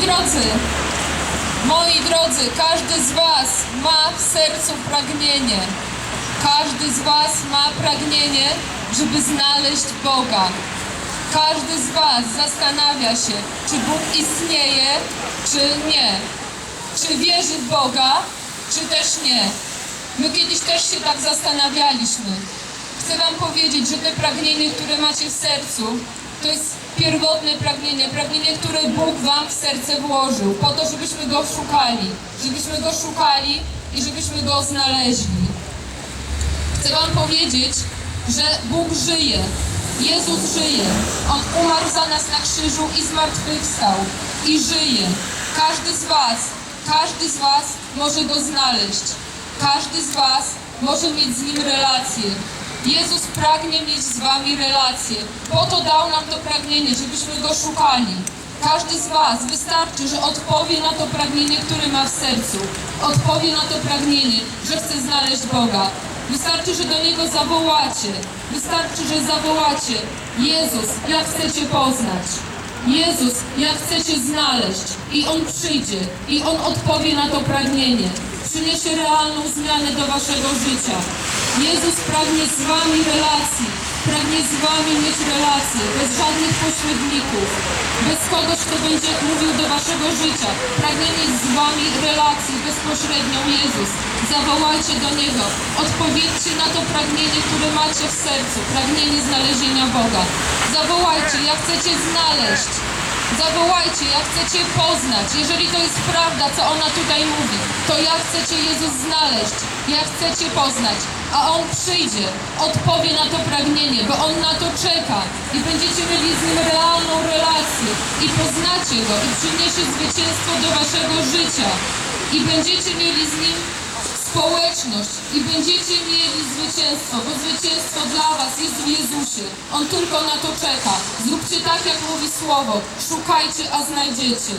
drodzy, moi drodzy, każdy z Was ma w sercu pragnienie. Każdy z Was ma pragnienie, żeby znaleźć Boga. Każdy z Was zastanawia się, czy Bóg istnieje, czy nie. Czy wierzy w Boga, czy też nie. My kiedyś też się tak zastanawialiśmy. Chcę Wam powiedzieć, że te pragnienie, które macie w sercu, to jest pierwotne pragnienie, pragnienie, które Bóg Wam w serce włożył, po to, żebyśmy Go szukali, żebyśmy Go szukali i żebyśmy Go znaleźli. Chcę Wam powiedzieć, że Bóg żyje. Jezus żyje. On umarł za nas na krzyżu i zmartwychwstał. I żyje. Każdy z Was, każdy z Was może Go znaleźć. Każdy z Was może mieć z Nim relację. Jezus pragnie mieć z Wami relację. Po to dał nam to pragnienie, żebyśmy Go szukali. Każdy z Was wystarczy, że odpowie na to pragnienie, które ma w sercu. Odpowie na to pragnienie, że chce znaleźć Boga. Wystarczy, że do Niego zawołacie. Wystarczy, że zawołacie. Jezus, ja chcę Cię poznać. Jezus, ja chcę Cię znaleźć. I On przyjdzie. I On odpowie na to pragnienie. Przyniesie realną zmianę do Waszego życia. Jezus pragnie z Wami relacji. Pragnie z Wami mieć relacje. Bez żadnych pośredników. Bez kogoś, kto będzie mówił do Waszego życia. Pragnie mieć z Wami relację bezpośrednią. Jezus. Zawołajcie do Niego. Odpowiedzcie na to pragnienie, które macie w sercu. Pragnienie znalezienia Boga. Zawołajcie, ja chcę Cię znaleźć. Zawołajcie, ja chcę Cię poznać. Jeżeli to jest prawda, co ona tutaj mówi, to ja chcę Cię, Jezus, znaleźć. Ja chcę Cię poznać. A On przyjdzie, odpowie na to pragnienie, bo On na to czeka. I będziecie mieli z Nim realną relację. I poznacie Go i przyniesie zwycięstwo do Waszego życia. I będziecie mieli z Nim społeczność i będziecie mieli zwycięstwo, bo zwycięstwo dla Was jest w Jezusie. On tylko na to czeka. Zróbcie tak, jak mówi Słowo. Szukajcie, a znajdziecie.